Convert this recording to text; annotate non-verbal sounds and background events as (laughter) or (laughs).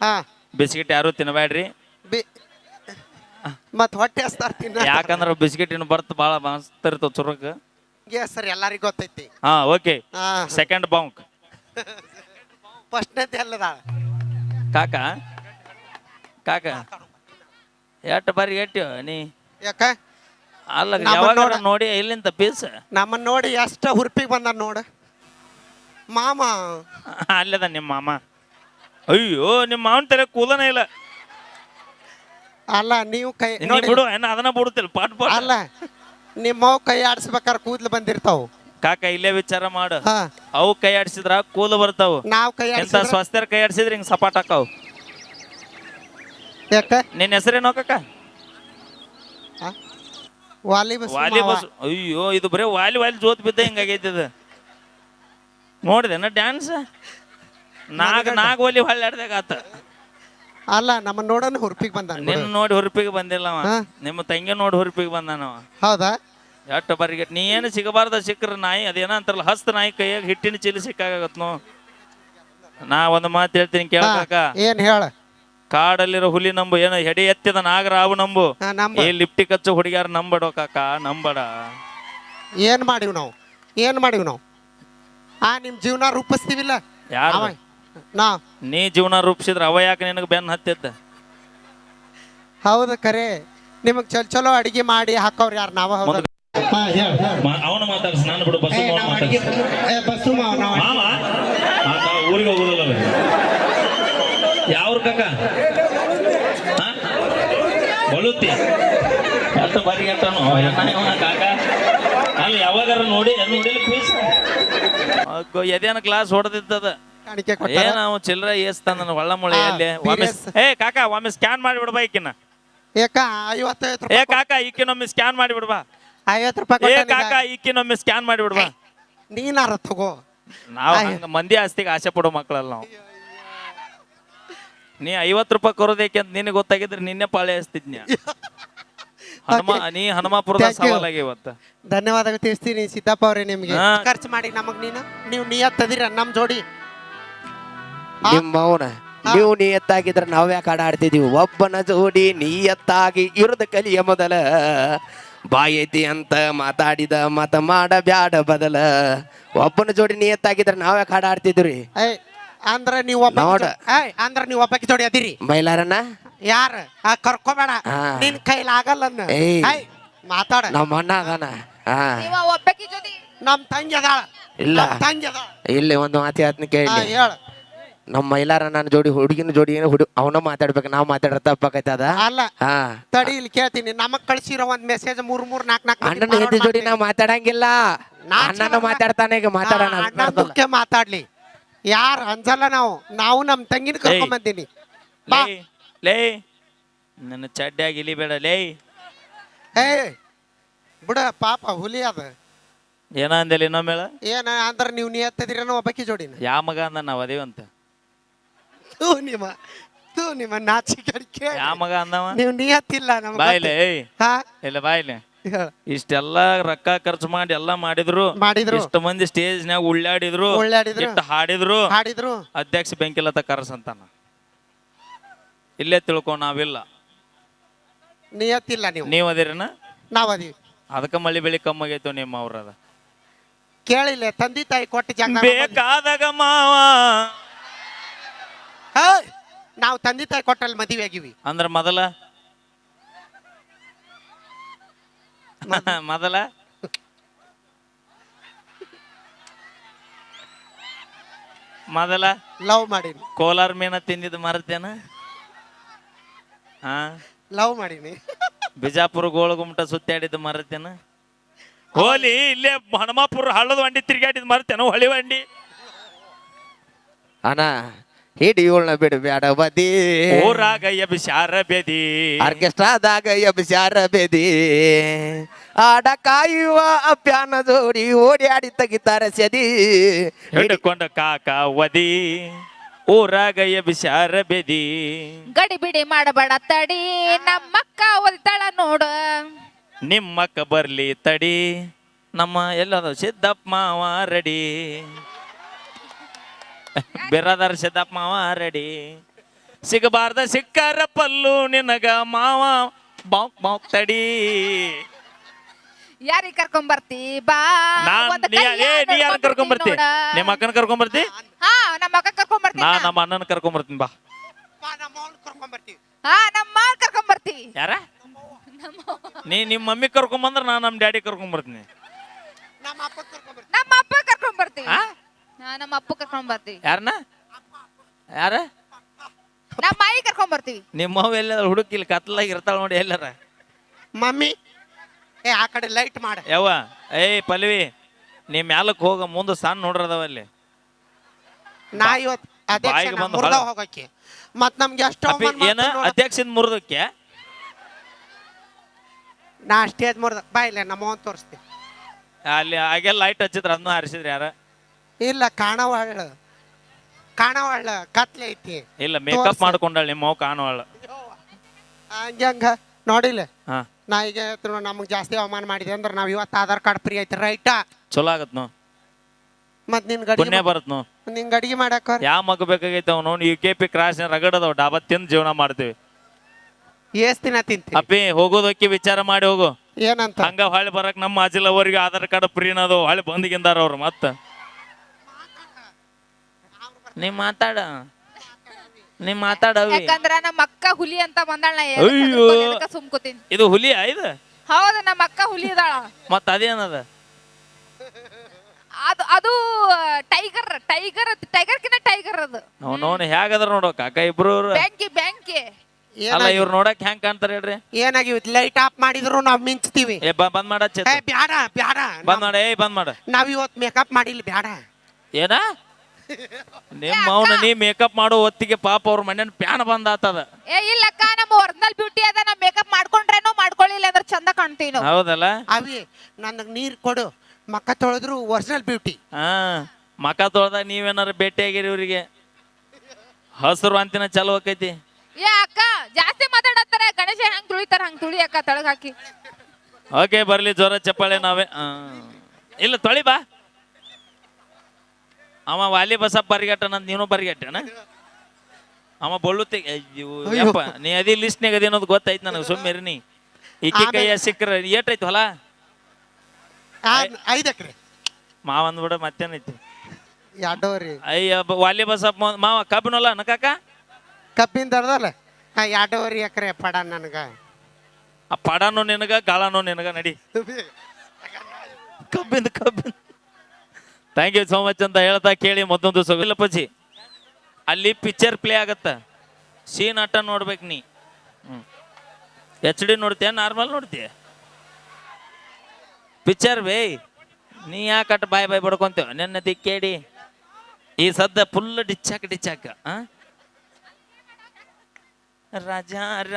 ಹಾ. ಬಿಸ್ಕಿಟ್ ಯಾರು ತಿನ್ನಬೇಡ್ರಿ ಬಿ ಮತ್ ಹೊಟ್ಟೆ ಹಸ್ತಾರ ತಿನ್ನ ಯಾಕಂದ್ರ ಬಿಸ್ಕಿಟ್ ಇನ್ನು ಬರ್ತ ಬಹಳ ಮಸ್ತ್ ಇರ್ತವ ಚುರುಕ್. ಸರ್ ಎಲ್ಲರಿಗೂ ಗೊತ್ತೈತಿ. ಹಾ ಓಕೆ. ಹಾ. ಸೆಕೆಂಡ್ ಬಾಂಕ್ ಫಸ್ಟ್ನೇ ಅಲ್ಲದ ಕಾಕ? ಕಾಕ? ಎಟ್ ಬಾರಿ ಎಟ್ಟು ನೀ? ಯಾಕ? ಅಲ್ಲ ಯಾವಾಗ ನೋಡ- ನೋಡಿ ಇಲ್ಲಿಂದ ಪೀಸ್? ನಮ್ಮನ್ನ ನೋಡಿ ಎಷ್ಟ ಹುರ್ಪಿಗೆ ಬಂದ ನೋಡ. ಮಾಮ. ಅಲ್ಲದ ನಿಮ್ಮ ಮಾಮ. ಅಯ್ಯೋ ನಿಮ್ಮ ಮಾವನ ತಲೆ ಕೂದನೇ ಇಲ್ಲ. ಅಲ್ಲ ನೀವು ಕೈ ನೀ ನೋಡಿ. ಬಿಡು ಏನ ಅದನ್ನ ಬಿಡುತ್ತಿಲ್ಲ ಪಾಟ್ ಪಾಟ್ ಅಲ್ಲ ನಿಮ್ಮ ಕೈ ಆಡಿಸ್ಬೇಕಾದ್ರೆ ಕೂದ್ಲು ಬಂದಿರ್ತಾವ. ಕಾಕ ಇಲ್ಲೇ ವಿಚಾರ ಮಾಡು. ಹಾ. ಅವು ಕೈ ಆಡಿಸಿದ್ರ ಕೂದಲು ಬರ್ತಾವ. ನಾವ್ ಕೈ ಎಂತ ಆಡಿಸಿದ್ರ? ಸ್ವಸ್ಥರ ಕೈ ಆಡಿಸಿದ್ರೆ ಹಿಂಗ್ ಸಪಾಟ್ ಹಾಕಾವು. ಯಾಕ? ನಿನ್ನ ಹೆಸರೇನೋ ಕಾಕ ಹಾ? ವಾಲಿ ಬಸ್ ವಾಲಿ ಬಸ್. ಅಯ್ಯೋ ಇದು ಬರೀ ವಾಲಿ ವಾಲಿ ಜೋತ್ ಬಿದ್ದ ಹಿಂಗಾಗೈತಿ ಇದು ನೋಡಿದೆನ ಡ್ಯಾನ್ಸ್ ನಾಗ ನಾಗ ಒಲಿ ಹೊಳ್ಳಾಡ್ದಾಗ ಆತ ಅಲ್ಲ ನಮ್ಮ ನೋಡೋಣ ಹುರ್ಪಿಗೆ ಬಂದ ನಿನ್ನ ನೋಡಿ ಹುರುಪಿಗೆ ಬಂದಿಲ್ಲ ಅವ. ಹಾ. ನಿಮ್ಮ ತಂಗಿ ನೋಡಿ ಹುರುಪಿಗೆ ಬಂದಾನವ ಹೌದಾ? ಎಷ್ಟು ಬರ್ಗೆ ನೀ ಏನು ಸಿಗಬಾರ್ದ ಸಿಕ್ಕ್ರ ನಾಯಿ ಅದೇನ ಅಂತಾರಲ್ಲ ಹಸ್ತ ನಾಯಿ ಕೈಯಾಗ ಹಿಟ್ಟಿನ ಚೀಲ ಸಿಕ್ಕಾಗತ್ ನೋ ನಾ ಒಂದು ಮಾತು ಹೇಳ್ತೀನಿ ಹಾ, ಕೇಳಕಾಕ ಏನ್ ಹೇಳ? ಕಾಡಲ್ಲಿರೋ ಹುಲಿ ನಂಬು ಏನ ಹೆಡೆ ಎತ್ತಿದ ನಾಗರಾವು ನಂಬು. ಹಾ, ನಂಬ. ಈ ಲಿಪ್ಟಿ ಕಚ್ಚು ಹುಡುಗ್ಯಾರ ನಂಬಡೋ ಕಾಕ ನಂಬಡ. ಏನ್ ಮಾಡಿವ್ ನಾವು? ಏನ್ ಮಾಡಿವ್ ನಾವು? ಆ ನಿಮ್ ಜೀವನ ರೂಪಿಸ್ತೀವಿಲ್ಲ? ಯಾರು ಅವ ನಾ ನೀ ಜೀವನ ರೂಪಿಸಿದ್ರ ಅವ ಯಾಕೆ ನಿನಗೆ ಬೆನ್ ಹತ್ತಿದ್ದ? ಹೌದು ಖರೆ ನಿಮಗ್ ಚಲ್ ಚಲೋ ಅಡಿಗೆ ಮಾಡಿ ಹಾಕೋರ್ ಯಾರು ನಾವ ಅವನು ಮಾತಾಡ್ಸ ನಾನು ಬಿಡು ಬಸ್ಸು ಬಸ್ಸು ಮಾವ ನಾವ್ ಮಾಮ ಆತ ಊರಿಗೆ ಹೋಗುದಲ್ಲ ಯಾವ್ರ ಕಾಕ? ಹಾ? ಬಳುತ್ತಿ ಎಷ್ಟು ಬಾರಿ ಎಣ್ಣ ಕಾಕ. ಅಲ್ಲಿ ಯಾವಾಗಾರ ನೋಡಿ ನೋಡಿಲ್ಲ ಪೀಸ್ ಎದೇನ ಕ್ಲಾಸ್ ಹೊಡೆದಿದ್ದದ. ಕಾಣಿಕೆ ಕೊಟ್ಟಾರ? ಏನ ಚಿಲ್ಲರೆ ಚಿಲ್ಲರ ಏಸ್ತಾನ ಒಳ್ಳ ಮುಳಿ ಆ, ಅಲ್ಲಿ ಒಮ್ಮೆ. ಏ ಕಾಕ ಒಮ್ಮೆ ಸ್ಕ್ಯಾನ್ ಮಾಡಿ ಬಿಡ್ಬಾ ಈಕಿನ ಐವತ್ತೈವತ್ತು ಏ ರೂಪಾಯಿ ಕಾಕ ಈಕಿನೊಮ್ಮೆ ಸ್ಕ್ಯಾನ್ ಮಾಡಿ ಬಿಡ್ಬಾ ಐವತ್ತು ರೂಪಾಯಿ ಏ ಕಾಕಾ ಕಾಕ ಈಕಿನೊಮ್ಮೆ ಸ್ಕ್ಯಾನ್ ಮಾಡಿ ಬಿಡ್ಬಾ ನೀನಾರ ತಗೋ. ನಾವು. ಹಂಗ ಮಂದಿ ಆಸ್ತಿಗೆ ಆಸೆ ಪಡೋ ಮಕ್ಕಳಲ್ಲ ನಾವು. ನೀ ಐವತ್ತು ರೂಪಾಯಿ ಕೊರೋದೇಕೆ ಅಂತ ನಿನಗೆ ಗೊತ್ತಾಗಿದ್ರೆ ನಿನ್ನೆ ಪಾಳೆ ಹಚ್ತಿದ್ನ್ಯ (laughs) ಹನುಮ ನೀ ಹನುಮಾಪುರದ Thank you. ಸವಾಲಾಗಿ ಇವತ್ತ. ಧನ್ಯವಾದಗಳು ತಿಳಿಸ್ತೀನಿ ಸಿದ್ದಪ್ಪ ಅವರೇ ನಿಮ್ಗೆ. ಹಾ. ಖರ್ಚು ಮಾಡಿ ನಮಗ್ ನೀನು. ನೀವು ನಿಯತ್ತದಿರ ನಮ್ ಜೋಡಿ. ಆ? ನಿಮ್ಮ ನೀ ನೀವು ನಿಯತ್ತಾಗಿದ್ರೆ ನಾವ್ ಯಾಕೆ ಆಡ ಆಡ್ತಿದೀವಿ ಒಬ್ಬನ ಜೋಡಿ ನಿಯತ್ತಾಗಿ ಇರದ ಕಲಿಯ ಮೊದಲ. ಬಾಯೈತಿ ಅಂತ ಮಾತಾಡಿದ ಮತ ಮಾಡ ಬ್ಯಾಡ ಬದಲ. ಒಬ್ಬನ ಜೋಡಿ ನಿಯತ್ತಾಗಿದ್ರೆ ನಾವ್ ಯಾಕೆ ಆಡ ಆಡ್ತಿದ್ರಿ ಏಯ್ ಅಂದ್ರ ನೀವು ಒಬ್ಬ ನೋಡ. ಅಂದ್ರ ನೀವು ಒಬ್ಬಕ್ಕೆ ಜೋಡಿ ಅದಿರಿ. ಮೈಲಾರನ ಯಾರ? ಆ ಕರ್ಕೋಬೇಡ. ನಿನ್ ಕೈಲಿ ಆಗಲ್ಲ ಮಾತಾಡ. ನಮ್ಮ ಅಣ್ಣ ಅದಾನ. ಹಾ. ನೀವ ಒಬ್ಬಾಕಿ ಜೊತೆ ನಮ್ ತಂಗಿ ಅದಾಳ. ಇಲ್ಲ. ತಂಗಿ ಅದಾಳ. ಇಲ್ಲಿ ಒಂದು ಮಾತು ಹೇಳ್ತೀನಿ ಕೇಳಿ. ಹೇಳ. ನಮ್ಮ ಮೈಲಾರ ನನ್ನ ಜೋಡಿ ಹುಡುಗಿನ ಜೋಡಿ ಏನು ಹುಡುಗ ಅವನ ಮಾತಾಡ್ಬೇಕು ನಾವು ಮಾತಾಡ್ರ ತಪ್ಪಾಕೈತದ? ಅದ ಅಲ್ಲ ಹಾ. ತಡಿ ಇಲ್ಲಿ ಕೇಳ್ತೀನಿ ನಮಗ್ ಕಳ್ಸಿರೋ ಒಂದ್ ಮೆಸೇಜ್ ಮೂರ್ ಮೂರ್ ನಾಕ್ ನಾಕ್ ಅಣ್ಣನ ಹೆಂಡತಿ ಜೋಡಿ ನಾ ಮಾಡ್ತೀನಿ. ಮಾತಾಡಂಗಿಲ್ಲ. ನಾ ಅಣ್ಣನ ಮಾತಾಡ್ತಾನೆ ಈಗ ಮಾತಾಡೋಣ ಹಾ, ಅಣ್ಣ ಮುಖ್ಯ ಮಾತಾಡ್ಲಿ. ಯಾರ್ ಅಂಜಲ್ಲ ನಾವು ನಾವು ನಮ್ ತಂಗಿನ ಕರ್ಕೊಂಡ್ ಬಂದೀನಿ. ಬಾ. ಲೇ ಲೇ. ನನ್ನ ಇಲಿ ಬೇಡ ಲೇ. ಏ ಬಿಡ ಪಾಪ ಹುಲಿ ಅದ. ಏನ ಅಂದೇಲಿ ಇನ್ನೊಮ್ಮೇಳ ಏನ ಅಂದ್ರ ನೀ ನಿಯತ್ತದಿರೇನೋ ಒಬ್ಬಕಿ ಜೋಡಿನ? ಯಾ ಮಗ ಅಂದ ನಾವ್ ಅದೇವಂತ. ತೂ ನಿಮ್ಮ ತೂ ನಿಮ್ಮ ನಾಚಿಕೆ ಕೇಳಿ. ಯಾ ಮಗ ಅಂದವ? ನೀವು ನಿಯತ್ತಿಲ್ಲ ಬಾಯ್ಲೆ. ಏಯ್. ಹಾ? ಇಲ್ಲ ಬಾಯ್ಲೆ. ಇಷ್ಟೆಲ್ಲ ರೊಕ್ಕ ಖರ್ಚು ಮಾಡಿ ಎಲ್ಲಾ ಮಾಡಿದ್ರು. ಮಾಡಿದ್ರು. ಇಷ್ಟು ಮಂದಿ ಸ್ಟೇಜ್ನ್ಯಾಗ ಉಳ್ಳಾಡಿದ್ರು ಉಳ್ಳಾಡಿದ್ರು. ಇಟ್ಟು ಹಾಡಿದ್ರು. ಹಾಡಿದ್ರು. ಅಧ್ಯಕ್ಷ ಬೆಂಕಿಲ್ಲತ ಕರ್ಸ ಅಂತಾನ. ಇಲ್ಲೇ ತಿಳ್ಕೊ ನಾವಿಲ್ಲ. ನಿಯತ್ತಿಲ್ಲ ನೀವು. ನೀವ್ ಅದಿರೇನ? ನಾವ್ ಅದೀವಿ. ಅದಕ್ಕ ಮಳಿ ಬೆಳಿ ಕಮ್ಮಾಗೈತು ನಿಮ್ಮ ಅವ್ರದ. ಕೇಳಿಲ್ಲ ತಂದಿ ತಾಯಿ ಕೊಟ್ಟ ಜಾಗ ಬೇಕಾದಾಗ ಮಾವ. ನಾವು ತಂದೆ ತಾಯಿ ಕೊಟ್ಟಲ್ಲಿ ಮದುವೆ ಆಗಿವಿ. ಅಂದ್ರ ಮೊದಲ? ಮೊದಲ? ಮೊದಲ? ಲವ್ ಮಾಡೀನಿ. ಕೋಲಾರ ಮೀನ ತಿಂದಿದ್ ಮರತೇನ? ಹಾ? ಲವ್ ಮಾಡೀನಿ. ಬಿಜಾಪುರ ಗೋಳಗುಮಟ ಸುತ್ತಾಡಿದ್ದು ಮರತೇನ? ಹೋಲಿ ಇಲ್ಲೇ ಹನುಮಾಪುರ ಹಳ್ಳದ ವಂಡಿ ತಿರ್ಗಾಡಿದ್ ಮರತೇನ ಹೊಳಿ ವಂಡಿ? ಅಣ್ಣ ಹಿಡಿಯೋಳ್ನ ಬಿಡಬೇಡ ಬದಿ ಊರಾಗ ಎಬ್ಸ್ಯಾರ ಬೇದಿ. ಆರ್ಕೆಸ್ಟ್ರಾದಾಗ ಎಬ್ಸ್ಯಾರ ಬೆದಿ. ಆಡ ಕಾಯುವ ಅಭ್ಯಾನ ಜೋಡಿ ಓಡಿ ತೆಗಿತಾರ ಸದಿ. ಹಿಡ್ಕೊಂಡ ಕಾಕ ವದಿ. ಊರಾಗ ಬೇದಿ. ಗಡಿ ಗಡಿಬಿಡಿ ಮಾಡಬೇಡ ತಡಿ. ನಮ್ಮಕ್ಕ ಒಲ್ತಾಳ ನೋಡ. ನಿಮ್ಮಕ್ಕ ಬರ್ಲಿ ತಡಿ. ನಮ್ಮ ಎಲ್ಲದ ಸಿದ್ದಪ್ಪ ಮಾವ ರೆಡಿ. ಬಿರದರ್ ಸಿದ್ದಪ್ಪ ಮಾವ ರೆಡಿ ಸಿಗಬಾರ್ದ ಸಿಕ್ಕಾರ ಪಲ್ಲು ನಿನಗ ಮಾವ. ಬಾಂಕ್ ಬಾಂಕ್ ತಡಿ. ಯಾರಿಗೆ ಕರ್ಕೊಂಡ್ ಬರ್ತಿ ಬಾ ನೀ ಯಾರ ಕರ್ಕೊಂಡ್ ಬರ್ತಿ ನಿಮ್ಮ ಅಕ್ಕನ ಕರ್ಕೊಂಡ್ ಬರ್ತಿ ಹಾ ನಮ್ಮ ಅಕ್ಕ ಕರ್ಕೊಂಡ್ ಬರ್ತೀನಿ ನಾ. ನಮ್ಮ ಅಣ್ಣನ ಕರ್ಕೊಂಡ್ ಬರ್ತೀನಿ ಬಾ ಬರ್ತೀವಿ ಹಾ ನಮ್ಮ ಮಾವ ಕರ್ಕೊಂಡ್ ಬರ್ತಿ ಯಾರ ನೀ ನಿಮ್ಮ ಮಮ್ಮಿ ಕರ್ಕೊಂಡ್ ಬಂದ್ರ ನಾ ನಮ್ಮ ಡ್ಯಾಡಿ ಕರ್ಕೊಂಡ್ ಬರ್ತೀನಿ ನಮ್ಮ ಅಪ್ಪ ಕರ್ಕೊಂಡ್ ಬರ್ತೀವಿ ನಮ್ಮ ಅಪ್ಪ ಕರ್ಕೊಂಡ್ ಬರ್ತಿ ಹಾ ನಮ್ಮ ಅಪ್ಪ ಕರ್ಕೊಂಡ್ ಬರ್ತೀವಿ. ಯಾರನ್ನ ಯಾರ? ನಮ್ಮ ಮಾಯಿ ಕರ್ಕೊಂಡ್ ಬರ್ತೀವಿ. ನಿಮ್ಮ ಅವ್ವ ಎಲ್ಲ ಹುಡುಕಿಲ್ ಕತ್ಲಾಗ ಇರ್ತಾಳ ನೋಡಿ ಎಲ್ಲಾರ. ಮಮ್ಮಿ ಏ ಆ ಕಡೆ ಲೈಟ್ ಮಾಡ. ಯವ್ವ ಏಯ್ ಪಲ್ವಿ ನೀ ಮ್ಯಾಲಕ್ ಹೋಗ ಮುಂದೆ ಸಣ್ಣ ನೋಡ್ರದವ ಅಲ್ಲಿ. ನಾ ಇವತ್ತು ಅಧ್ಯಕ್ಷ ಬಾಯಿಗೆ ಬಂದು ಮುರ್ದ ಹೋಗಕ್ಕೆ. ಮತ್ ನಮ್ಗೆ ಎಷ್ಟು ಅಪ್ಪಿ, ಅವಮಾನ ಏನ? ಮಾಡ್ತಾರ್ ನೋಡು. ಮುರಿದಕ್ಕೆ? ನಾ ಸ್ಟೇಜ್ ಮುರ್ದ ಬಾ ಇಲ್ಲ ನಮ್ಮ ತೋರಿಸ್ತೀನಿ. ಅಲ್ಲಿ ಹಾಗೆಲ್ಲ ಲೈಟ್ ಹಚ್ಚಿದ್ರ ಅದನ್ನ ಹಾರಿಸಿದ್ರ ಯಾರ? ಇಲ್ಲ ಕಾಣವಾಳ ಕಾಣವಾಳ ಕತ್ಲೆ ಐತಿ. ಇಲ್ಲ ಮೇಕಪ್ ಮಾಡ್ಕೊಂಡ ಮಾಡ್ಕೊಂಡಾಳ ನಿಮ್ಮ ಕಾಣವಾಳ ಹಂಗೆ ನೋಡಿಲ್ಲ. ನಾ ಈಗ ನಮಗ್ ಜಾಸ್ತಿ ಅವಮಾನ ಮಾಡಿದೆ ಅಂದ್ರೆ ನಾವ್ ಇವತ್ತು ಆಧಾರ್ ಕಾರ್ಡ್ ಫ್ರೀ ಐತಿ ರೈಟಾ ಚಲೋ ಆಗತ್ ನೋ ಮತ್ ನಿನ್ ಪುಣ್ಯ ಬರತ್ ನೋ ನಿಂಗ್ ಅಡಿಗೆ ಮಾಡಾಕ ಯಾವ ಮಗ ಬೇಕಾಗೈತೆ ಅವನು? ಯು ಕೆ ಪಿ ಕ್ರಾಸ್ ರಗಡದವ್ ಡಾಬಾ ತಿಂದು ಜೀವನ ಮಾಡ್ತೀವಿ. ಎಷ್ಟ್ ದಿನ ತಿಂತಿ ಅಪ್ಪಿ ಹೋಗೋದಕ್ಕೆ ವಿಚಾರ ಮಾಡಿ ಹೋಗು. ಏನಂತ? ಹಂಗ ಹೊಳ್ಳಿ ಬರಕ್ ನಮ್ಮ ಅಜಿಲವರಿಗೆ ಆಧಾರ್ ಕಾರ್ಡ್ ಫ್ರೀನ ಅನ್ನೋದು ಹೊಳ್ಳಿ ಬಂದಿಗಿಂದಾರ ಅವ್ರು ಮತ್ತ. ನೀ ಮಾತಾಡ. ನೀ ಮಾತಾಡವಿ. ಯಾಕಂದ್ರ ನಮ್ಮ ಅಕ್ಕ ಹುಲಿ ಅಂತ ಬಂದಾಳ ಅಯ್ಯೋ. ಸುಮ್ಕೋತೀನಿ ಇದು ಹುಲಿ ಇದು? ಹೌದು ನಮ್ಮ ಅಕ್ಕ ಹುಲಿ ಇದಾಳ ಮತ್ತ ಅದೇನದ? ಅದು ಅದು ಟೈಗರ್ ಟೈಗರ್ ಟೈಗರ್ ಕಿನ್ನ ಟೈಗರ್ ಅದು. ನಾವು ನೋಡಿ ಹೇಗದ್ರ ನೋಡೋ ಕಾಕ ಇಬ್ರು ಅವ್ರು. ಬ್ಯಾಂಕಿ ಬ್ಯಾಂಕಿ. ಅಲ್ಲ ಇವ್ರು ನೋಡಕ್ ಹೆಂಗ್ ಕಾಣ್ತಾರ ಹೇಳ್ರಿ. ಏನಾಗಿ ಲೈಟ್ ಆಫ್ ಮಾಡಿದ್ರು ನಾವ್ ಮಿಂಚ್ತೀವಿ. ಏ ಬಾ- ಬಂದ್ ಮಾಡ ಏ ಬ್ಯಾಡ ಬ್ಯಾಡ. ಬಂದ್ ಮಾಡ ಏ ಬಂದ್ ಮಾಡ. ನಾವ್ ಇವತ್ ಮೇಕಪ್ ಮಾಡಿಲ್ಲ ಬ್ಯಾಡ. ಏನ? ನಿಮ್ಮ ಅವನ ನೀ ಮೇಕಪ್ ಮಾಡೋ ಹೊತ್ತಿಗೆ ಪಾಪ ಅವ್ರ ಮನೇನ ಪ್ಯಾನ್ ಬಂದ್ ಆತದ ಏ ಇಲ್ಲಕ್ಕ ನಮ್ಮ ಒರಿಜಿನಲ್ ಬ್ಯೂಟಿ ಅದ ನಾ ಮೇಕಪ್ ಮಾಡ್ಕೊಂಡ್ರೇನೋ ಮಾಡ್ಕೊಳ್ಳಿಲ್ಲ ಅಂದ್ರೆ ಚಂದ ಕಾಣ್ತೀವಿ ನಾವು. ಹೌದಲ್ಲ? ಅವಿ ನನಗ್ ನೀರ್ ಕೊಡು. ಮಕ್ಕ ತೊಳೆದ್ರು ಒರಿಜಿನಲ್ ಬ್ಯೂಟಿ ಹಾ ಮಕ ತೊಳ್ದಾಗ ನೀವೇನಾರ ಭೇಟಿ ಆಗಿರಿ ಇವ್ರಿಗೆ. ಹಸಿರು ಅಂತಿನ ಚಲೋ ಆಕೈತಿ. ಏ ಅಕ್ಕ ಜಾಸ್ತಿ ಮಾತಾಡತ್ತಾರೆ. ಗಣೇಶ ಹಂಗ್ ತುಳಿತಾರ ಹಂಗ್ ತುಳಿ ಅಕ್ಕ ತಳಗ್ ಹಾಕಿ. ಓಕೆ ಬರ್ಲಿ ಜ್ವರ ಚಪ್ಪಾಳೆ ನಾವೇ. ಆ. ಇಲ್ಲ ತೊಳಿ ಬಾ. ಅವ ವಾಲಿ ಬಸಪ್ಪ ಬರಿಗಟ್ಟನ ನೀನು ಬರಿಗಟ್ಟನ ಅವ ಬೊಳ್ಳುತ್ತೆ ಯಪ್ಪ ನೀ ಅದಿ ಲಿಸ್ಟ್ನಾಗ ಅದಿ ಅನ್ನೋದು ಗೊತ್ತಾಯ್ತು ನನಗೆ ಸುಮ್ಮನೆ ನೀ. ಇಕ್ಕಿ ಕೈಯ ಸಿಕ್ಕರ ಏಟೈತಿ ಹೊಲ? ಐದ್ ಎಕ್ರೆ. ಮಾವ ಅಂದ್ಬಿಡ ಮತ್ತೇನೈತಿ ಎರಡೂವರೆ ಅಯ್ಯ ವಾಲಿ ಬಸಪ್ಪ ಮಾವ ಕಬ್ಬಿನಲ್ಲ ನಕಾಕ ಕಬ್ಬಿನ ದರದಲ್ಲ ಎರಡೂವರೆ ಎಕರೆ ಪಡ ನನಗ. ಆ ಪಡನು ನಿನಗ ಗಾಳನು ನಿನಗ ನಡಿ. (laughs) ಕಬ್ಬಿಂದ ಕಬ್ಬಿಂದ. ಥ್ಯಾಂಕ್ ಯು ಸೋ ಮಚ್ ಅಂತ ಹೇಳ್ತಾ ಕೇಳಿ ಮತ್ತೊಂದು ಸೊಗಿಲ್ಲ ಪಜಿ, ಅಲ್ಲಿ ಪಿಕ್ಚರ್ ಪ್ಲೇ ಆಗತ್ತ. ಸೀನ್ ಆಟ ನೋಡ್ಬೇಕು ನೀ. ಎಚ್ ಡಿ ನೋಡ್ತೀಯ ನಾರ್ಮಲ್ ನೋಡ್ತೀಯ? ಪಿಕ್ಚರ್ ಬೇ, ನೀ ಯಾಕೆ ಅಟ್ ಬಾಯ್ ಬಾಯ್ ಬಡ್ಕೊಂತೇವ ನೆನ್ನ ದಿಕ್ಕೇಡಿ ಈ ಸದ್ದ ಫುಲ್ ಡಿಚ್ಚಾಕ ಡಿಚ್ಚಾಕ ರಾಜ, ರಾ